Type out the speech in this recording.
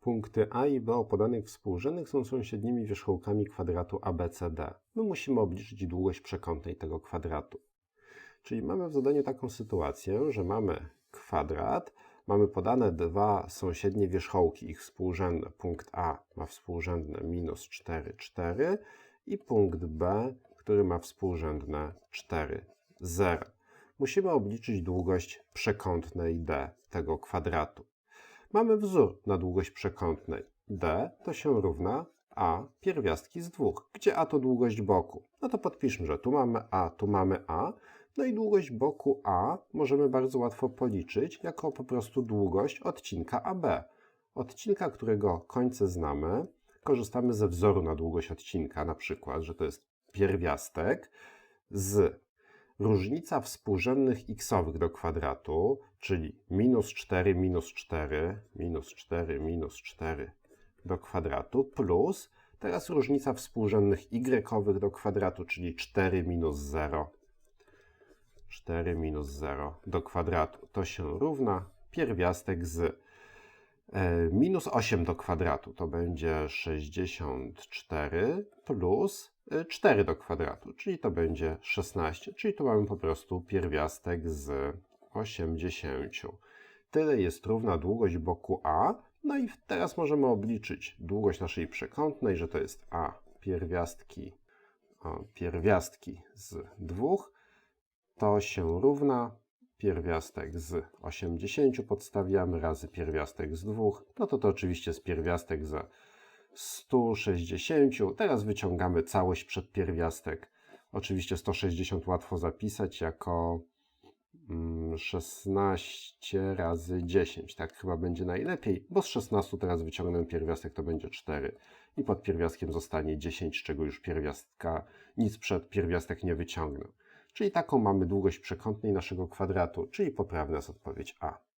Punkty A i B o podanych współrzędnych są sąsiednimi wierzchołkami kwadratu ABCD. My musimy obliczyć długość przekątnej tego kwadratu. Czyli mamy w zadaniu taką sytuację, że mamy kwadrat, mamy podane dwa sąsiednie wierzchołki, ich współrzędne. Punkt A ma współrzędne minus 4, 4 i punkt B, który ma współrzędne 4, 0. Musimy obliczyć długość przekątnej D tego kwadratu. Mamy wzór na długość przekątnej. D to się równa A pierwiastki z dwóch, gdzie A to długość boku. No to podpiszmy, że tu mamy A, tu mamy A. No i długość boku A możemy bardzo łatwo policzyć jako po prostu długość odcinka AB. Odcinka, którego końce znamy, korzystamy ze wzoru na długość odcinka, na przykład, że to jest pierwiastek z różnica współrzędnych xowych do kwadratu, czyli minus 4 minus 4, minus 4 minus 4 do kwadratu, plus teraz różnica współrzędnych y do kwadratu, czyli 4 minus 0, 4 minus 0 do kwadratu. To się równa pierwiastek z e, minus 8 do kwadratu, to będzie 64 plus 4 do kwadratu, czyli to będzie 16, czyli tu mamy po prostu pierwiastek z 80. Tyle jest równa długość boku A. No i teraz możemy obliczyć długość naszej przekątnej, że to jest A pierwiastki, pierwiastki z 2. To się równa pierwiastek z 80 podstawiamy razy pierwiastek z 2. No to to oczywiście jest pierwiastek za 160. Teraz wyciągamy całość przed pierwiastek. Oczywiście 160 łatwo zapisać jako mm, 16 razy 10. Tak chyba będzie najlepiej, bo z 16 teraz wyciągnę pierwiastek, to będzie 4. I pod pierwiastkiem zostanie 10, z czego już pierwiastka, nic przed pierwiastek nie wyciągnę. Czyli taką mamy długość przekątnej naszego kwadratu, czyli poprawna jest odpowiedź A.